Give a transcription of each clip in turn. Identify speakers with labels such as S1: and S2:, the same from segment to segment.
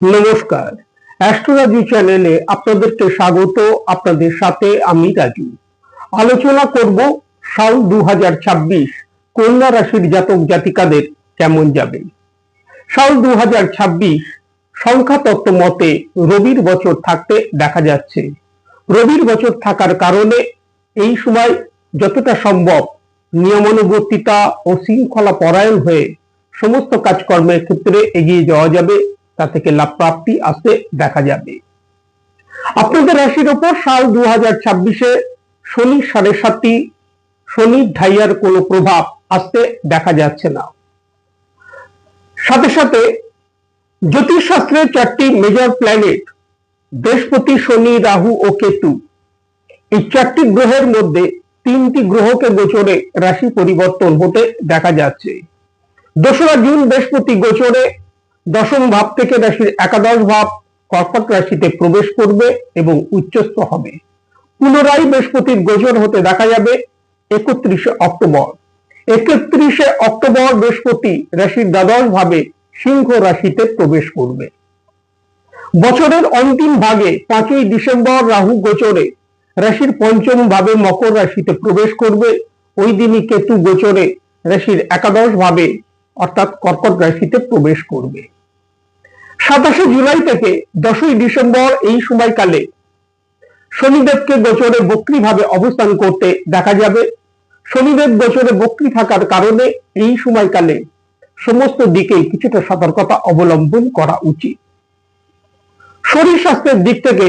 S1: নমস্কার। অ্যাস্ট্রোলজি চ্যানেলে আপনাদেরকে স্বাগত, আপনাদের সাথে আমি রাজু। আলোচনা করব সাল দু হাজার ছাব্বিশ, কন্যা রাশির জাতক জাতিকাদের কেমন যাবে। সাল দু সংখ্যা তত্ত্ব মতে রবির বছর থাকতে দেখা যাচ্ছে। রবির বছর থাকার কারণে এই সময় যতটা সম্ভব নিয়মানুবর্তিতা ও শৃঙ্খলা পরায়ণ হয়ে সমস্ত কাজকর্মের ক্ষেত্রে এগিয়ে যাওয়া যাবে। তা থেকে লাভ প্রাপ্তি আসতে দেখা যাবে। আপনাদের রাশির ওপর সাল দু হাজার ছাব্বিশে শনি সাড়ে সাতটি, শনি ঢাইয়ার কোনো প্রভাব আসতে দেখা যাচ্ছে না। সাথে সাথে জ্যোতিষশাস্ত্রের চারটি মেজর প্ল্যানেট বৃহস্পতি, শনি, রাহু ও কেতু। এই চারটি গ্রহের মধ্যে তিনটি গ্রহকে গোচরে রাশি পরিবর্তন হতে দেখা যাচ্ছে। দোসরা জুন বৃহস্পতি গোচরে দশম ভাব থেকে রাশির একাদশ ভাব কর্কট রাশিতে প্রবেশ করবে এবং উচ্চস্থ হবে। পুনরায় বৃহস্পতির গোচর হতে দেখা যাবে একত্রিশে অক্টোবর। একত্রিশে অক্টোবর বৃহস্পতি রাশির দ্বাদশ ভাবে সিংহ রাশিতে প্রবেশ করবে। বছরের অন্তিম ভাগে পাঁচই ডিসেম্বর রাহু গোচরে রাশির পঞ্চম ভাবে মকর রাশিতে প্রবেশ করবে। ওই দিনই কেতু গোচরে রাশির একাদশ ভাবে অর্থাৎ কর্কট রাশিতে প্রবেশ করবে। সাতাশে জুলাই থেকে দশই ডিসেম্বর এই সময়কালে শনিদেবকে গোচরে বক্রি ভাবে অবস্থান করতে দেখা যাবে। শনিদেব গোচরে বক্রি থাকার কারণে এই সময়কালে সমস্ত দিকেই কিছুটা সতর্কতা অবলম্বন করা উচিত। শরীর স্বাস্থ্যের দিক থেকে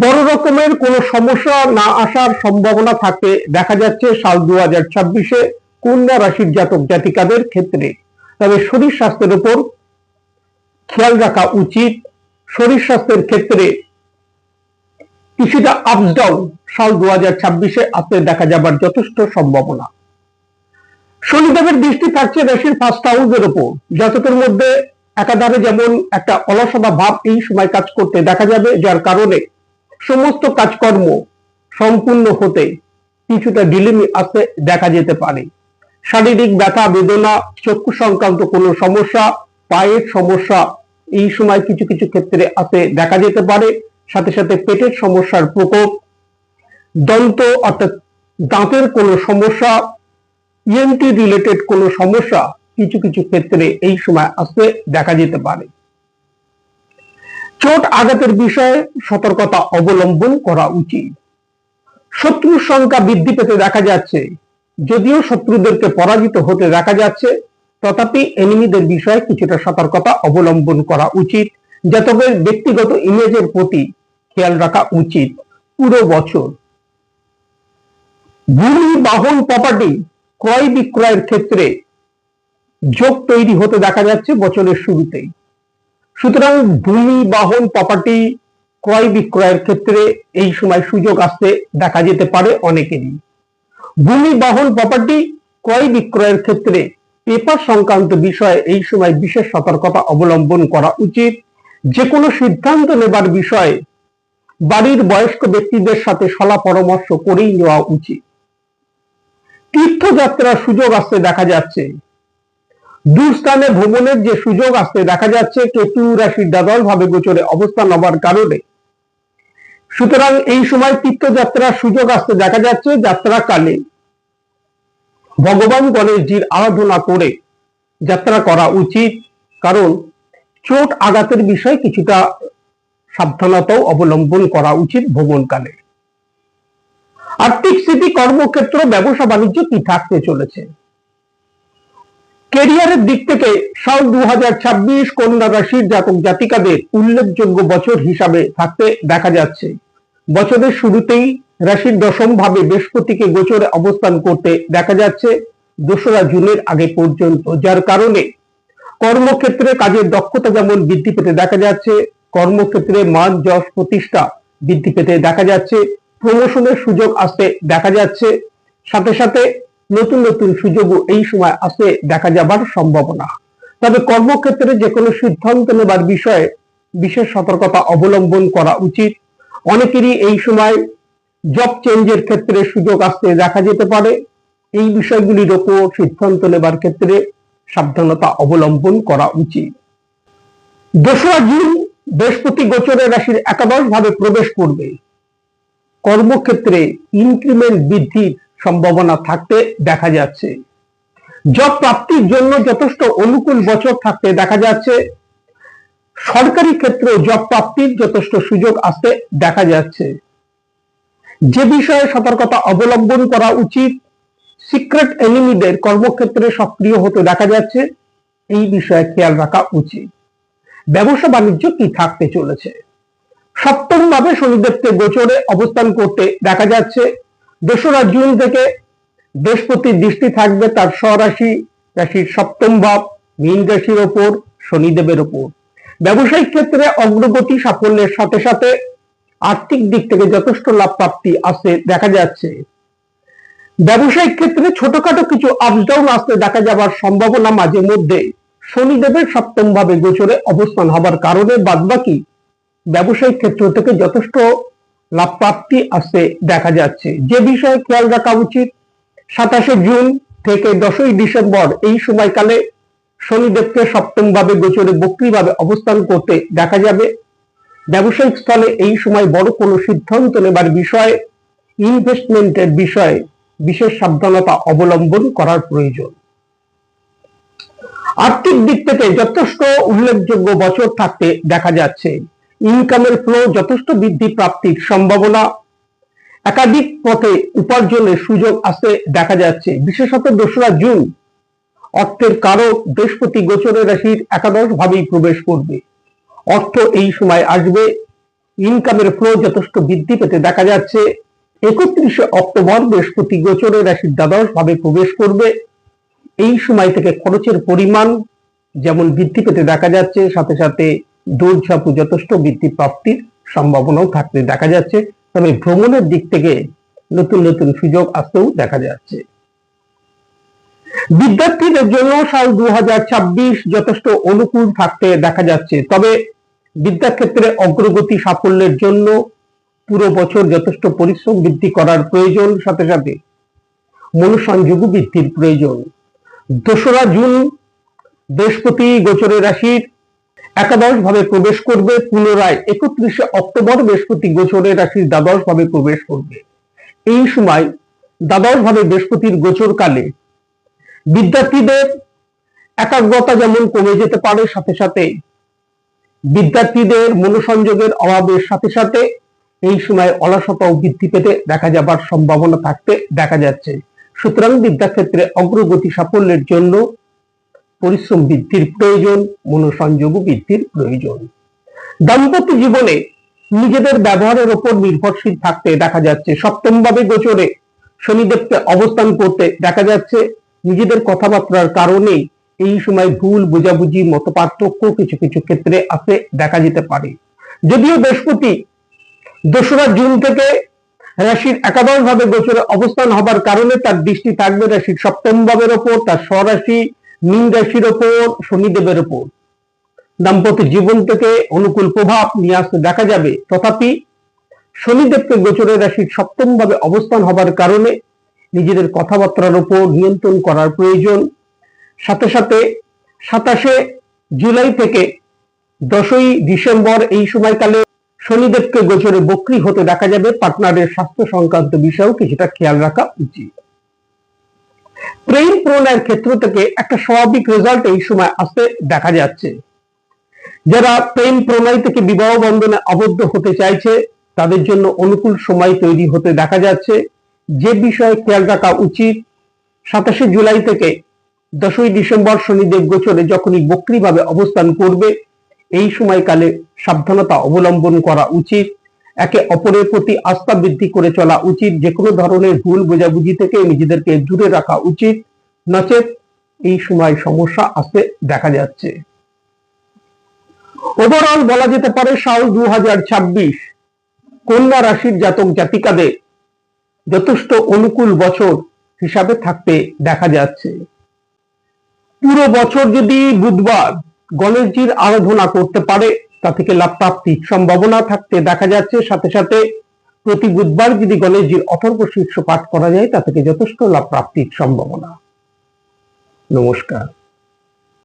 S1: বড় রকমের কোনো সমস্যা না আসার সম্ভাবনা থাকতে দেখা যাচ্ছে সাল দু হাজার ছাব্বিশে কন্যা রাশির জাতক জাতিকাদের ক্ষেত্রে। তবে শরীর স্বাস্থ্যের উপর খেয়াল রাখা উচিত শরীর স্বাস্থ্যের ক্ষেত্রে। কিছুটা আপস ডাউন সাল দু হাজার ছাব্বিশে আসতে দেখা যাবার যথেষ্ট সম্ভাবনা। শনিদেবের দৃষ্টি থাকছে রাশির ফার্স্ট হাউসের উপর জাতকের মধ্যে একাধারে যেমন একটা অলসতা ভাব এই সময় কাজ করতে দেখা যাবে, যার কারণে সমস্ত কাজকর্ম সম্পূর্ণ হতে কিছুটা ডিলিমি আসতে দেখা যেতে পারে। শারীরিক ব্যথা, বেদনা, চক্ষু সংক্রান্ত কোনো সমস্যা, পায়ের সমস্যা এই সময় কিছু কিছু ক্ষেত্রে আসে দেখা যেতে পারে। সাথে সাথে পেটের সমস্যার প্রকোপ, দন্ত অর্থাৎ দাঁতের কোনো সমস্যা ইএনটি রিলেটেড কোনো সমস্যা কিছু কিছু ক্ষেত্রে এই সময় আসতে দেখা যেতে পারে। চোট আঘাতের বিষয়ে সতর্কতা অবলম্বন করা উচিত। শত্রুর সংখ্যা বৃদ্ধি পেতে দেখা যাচ্ছে, যদিও শত্রুদেরকে পরাজিত হতে দেখা যাচ্ছে। তথাপি এনিমিদের বিষয়ে কিছুটা সতর্কতা অবলম্বন করা উচিত। জাতকের ব্যক্তিগত ইমেজের প্রতি খেয়াল রাখা উচিত। পুরো বছর ভূমি বাহন প্রপার্টি ক্রয় বিক্রয়ের ক্ষেত্রে যোগ তৈরি হতে দেখা যাচ্ছে বছরের শুরুতেই। সুতরাং ভূমি বাহন প্রপার্টি ক্রয় বিক্রয়ের ক্ষেত্রে এই সময় সুযোগ আসতে দেখা যেতে পারে অনেকেরই। ভূমি বাহন প্রপার্টি ক্রয় বিক্রয়ের ক্ষেত্রে পেপার সংক্রান্ত বিষয়ে এই সময় বিশেষ সতর্কতা অবলম্বন করা উচিত। যে কোনো সিদ্ধান্ত নেবার বিষয়ে বাড়ির বয়স্ক ব্যক্তিদের সাথে সলা পরামর্শ করেই নেওয়া উচিত। তীর্থযাত্রার সুযোগ আসতে দেখা যাচ্ছে। দূরস্থানে ভ্রমণের যে সুযোগ আসতে দেখা যাচ্ছে, কেতু রাশির দ্বাদশ ভাবে গোচরে অবস্থান হবার কারণে। সুতরাং এই সময় তীর্থযাত্রার সুযোগ আসতে দেখা যাচ্ছে যাত্রাকালে। ভগবান গণেশজির আরাধনা করে যাত্রা করা উচিত। কারণ চোট আঘাতের বিষয়ে কিছুটা সাবধানতাও অবলম্বন করা উচিত ভ্রমণকালে। আর্থিক স্থিতি, কর্মক্ষেত্র, ব্যবসা, বাণিজ্য কি থাকতে চলেছে? কেরিয়ারের দিক থেকে সাল দু হাজার ছাব্বিশ কন্যা রাশির জাতক জাতিকাদের উল্লেখযোগ্য বছর হিসাবে থাকতে দেখা যাচ্ছে। বছরের শুরুতেই রাশির দশম ভাবে বৃহস্পতিকে গোচরে অবস্থান করতে দেখা যাচ্ছে দোসরা জুনের আগে পর্যন্ত, যার কারণে কর্মক্ষেত্রে কাজের দক্ষতা যেমন বৃদ্ধি পেতে দেখা যাচ্ছে, কর্মক্ষেত্রে মান, যশ, প্রতিষ্ঠা বৃদ্ধি পেতে দেখা যাচ্ছে, প্রমোশনের সুযোগ আসতে দেখা যাচ্ছে, সাথে সাথে নতুন নতুন সুযোগও এই সময় আসতে দেখা যাবার সম্ভাবনা। তবে কর্মক্ষেত্রে যে কোনো সিদ্ধান্ত নেবার বিষয়ে বিশেষ সতর্কতা অবলম্বন করা উচিত। অনেকেরই এই সময় জব চেঞ্জের ক্ষেত্রে সুযোগ আসতে দেখা যেতে পারে। এই বিষয়গুলির ওপর সিদ্ধান্ত নেবার ক্ষেত্রে সাবধানতা অবলম্বন করা উচিত। দোসরা জুন বৃহস্পতি গোচরে রাশির একাদশ ভাবে প্রবেশ করবে। কর্মক্ষেত্রে ইনক্রিমেন্ট বৃদ্ধির সম্ভাবনা থাকতে দেখা যাচ্ছে। জব প্রাপ্তির জন্য যথেষ্ট অনুকূল বছর থাকতে দেখা যাচ্ছে। সরকারি ক্ষেত্রে জব প্রাপ্তির যথেষ্ট সুযোগ আসতে দেখা যাচ্ছে। যে বিষয়ে সতর্কতা অবলম্বন করা উচিত সিক্রেট এনিমিদের কর্মক্ষেত্রে সক্রিয় হতে দেখা যাচ্ছে, এই বিষয়ে খেয়াল রাখা উচিত। ব্যবসা বাণিজ্য কি থাকতে চলেছে? সপ্তম ভাবে শনিদেবকে গোচরে অবস্থান করতে দেখা যাচ্ছে, দোসরা জুন থেকে বৃহস্পতির দৃষ্টি থাকবে তার স্বরাশি, রাশির সপ্তম ভাব, মীন রাশির ওপর, শনিদেবের ওপর। ব্যবসায়িক ক্ষেত্রে অগ্রগতি সাফল্যের সাথে সাথে আর্থিক দিক থেকে যথেষ্ট লাভ প্রাপ্তি আসতে দেখা যাচ্ছে। ব্যবসায়িক ক্ষেত্রে ছোটখাটো কিছু আপস ডাউন আসতে দেখা যাবার সম্ভাবনা মাঝে মধ্যে। শনিদেবের সপ্তম ভাবে গোচরে অবস্থান হবার কারণে বাদবাকি ব্যবসায়িক ক্ষেত্র থেকে যথেষ্ট লাভ প্রাপ্তি আসতে দেখা যাচ্ছে। যে বিষয়ে খেয়াল রাখা উচিত, সাতাশে জুন থেকে দশই ডিসেম্বর এই সময়কালে শনিদেবকে সপ্তম ভাবে গোচরে বক্রিভাবে অবস্থান করতে দেখা যাবে। ব্যবসায়িক স্থলে এই সময় বড় কোনো সিদ্ধান্ত নেবার বিষয়ে ইনভেস্টমেন্টের বিষয়ে বিশেষ সাবধানতা অবলম্বন করার প্রয়োজন। আর্থিক দিক থেকে যথেষ্ট উল্লেখযোগ্য বছর থাকতে দেখা যাচ্ছে। ইনকামের ফ্লো যথেষ্ট বৃদ্ধি প্রাপ্তির সম্ভাবনা। একাধিক পথে উপার্জনের সুযোগ আসতে দেখা যাচ্ছে। বিশেষত দোসরা জুন, অর্থের কারক বৃহস্পতি গোচরের রাশির একাদশ ভাবেই প্রবেশ করবে। অর্থ এই সময় আসবে। ইনকামের ফ্লো যথেষ্ট বৃদ্ধি পেতে দেখা যাচ্ছে। একত্রিশে অক্টোবর বৃহস্পতি গোচরের রাশির দ্বাদশ ভাবে প্রবেশ করবে। এই সময় থেকে খরচের পরিমাণ যেমন বৃদ্ধি পেতে দেখা যাচ্ছে, সাথে সাথে দৌড়ঝাঁপু যথেষ্ট বৃদ্ধি প্রাপ্তির সম্ভাবনাও থাকতে দেখা যাচ্ছে। তবে ভ্রমণের দিক থেকে নতুন নতুন সুযোগ আসতেও দেখা যাচ্ছে। বিদ্যার্থীদের জন্য সাল দু হাজার ছাব্বিশ যথেষ্ট অনুকূল থাকতে দেখা যাচ্ছে। তবে বিদ্যাক্ষেত্রে অগ্রগতি সাফল্যের জন্য পুরো বছর যথেষ্ট পরিশ্রম বৃদ্ধি করার প্রয়োজন, সাথে সাথে মনোসংযোগ বৃদ্ধির প্রয়োজন। দোসরা জুন, বৃহস্পতি গোচরের রাশির একাদশ ভাবে প্রবেশ করবে, পুনরায় একত্রিশে অক্টোবর বৃহস্পতি গোচরের রাশির দ্বাদশ ভাবে প্রবেশ করবে। এই সময় দ্বাদশ ভাবে বৃহস্পতির গোচর কালে বিদ্যার্থীদের একাগ্রতা যেমন কমে যেতে পারে, সাথে সাথে বিদ্যার্থীদের মনোসংযোগের অভাবের সাথে সাথে এই সময় অলসতাও বৃদ্ধি পেতে দেখা যাবার সম্ভাবনা থাকতে দেখা যাচ্ছে। সুতরাং বিদ্যাক্ষেত্রে অগ্রগতি সাফল্যের জন্য পরিশ্রম বৃদ্ধির প্রয়োজন মনোসংযোগ বৃদ্ধির প্রয়োজন। দাম্পত্য জীবনে নিজেদের ব্যবহারের উপর নির্ভরশীল থাকতে দেখা যাচ্ছে। সপ্তম ভাবে গোচরে শনিদেবকে অবস্থান করতে দেখা যাচ্ছে। নিজেদের কথাবার্তার কারণে এই সময় ভুল, বোঝাবুঝি মত পার্থক্য কিছু কিছু ক্ষেত্রে আসে, দেখা যেতে পারে। যদিও বৃহস্পতি, দোসরা জুন থেকে রাশির একাদশ ভাবে গোচরে অবস্থান হবার কারণে তার দৃষ্টি থাকবে রাশির সপ্তম ভাবের ওপর, তার স্বরাশি মীন রাশির ওপর, শনিদেবের ওপর। দাম্পত্য জীবন থেকে অনুকূল প্রভাব নিয়ে আসতে দেখা যাবে। তথাপি শনিদেবকে গোচরে রাশির সপ্তম ভাবে অবস্থান হবার কারণে নিজেদের কথাবার্তার উপর নিয়ন্ত্রণ করার প্রয়োজন। সাথে সাথে সাতাশে জুলাই থেকে দশই ডিসেম্বর এই সময়কালে শনিদেবকে গোচরে বক্রি হতে দেখা যাবে। পার্টনারের স্বাস্থ্য সংক্রান্ত বিষয়েও কিছুটা খেয়াল রাখা উচিত। প্রেম প্রণয়ের ক্ষেত্র থেকে একটা স্বাভাবিক রেজাল্ট এই সময় আসতে দেখা যাচ্ছে। যারা প্রেম প্রণয় থেকে বিবাহ বন্ধনে আবদ্ধ হতে চাইছে, তাদের জন্য অনুকূল সময় তৈরি হতে দেখা যাচ্ছে। যে বিষয়ে খেয়াল রাখা উচিত, সাতাশে জুলাই থেকে দশই ডিসেম্বর শনিদেব গোচরে যখনই বক্রিভাবে অবস্থান করবে, এই সময়কালে সাবধানতা অবলম্বন করা উচিত। একে অপরের প্রতি আস্থা বৃদ্ধি করে চলা উচিত। যে কোনো ধরনের ভুল বোঝাবুঝি থেকে নিজেদেরকে দূরে রাখা উচিত। নচেত এই সময় সমস্যা আসতে দেখা যাচ্ছে। ওভারঅল বলা যেতে পারে সাল দু হাজার ছাব্বিশ, কন্যা রাশির জাতক জাতিকাদের যথেষ্ট অনুকূল বছর হিসাবে থাকতে দেখা যাচ্ছে। পুরো বছর যদি বুধবার গণেশজির আরাধনা করতে পারে, তা থেকে লাভ প্রাপ্তির সম্ভাবনা থাকতে দেখা যাচ্ছে। সাথে সাথে প্রতি বুধবার যদি গণেশজির অথর্ব শীর্ষ পাঠ করা যায়, তা থেকে যথেষ্ট লাভ প্রাপ্তির সম্ভাবনা। নমস্কার।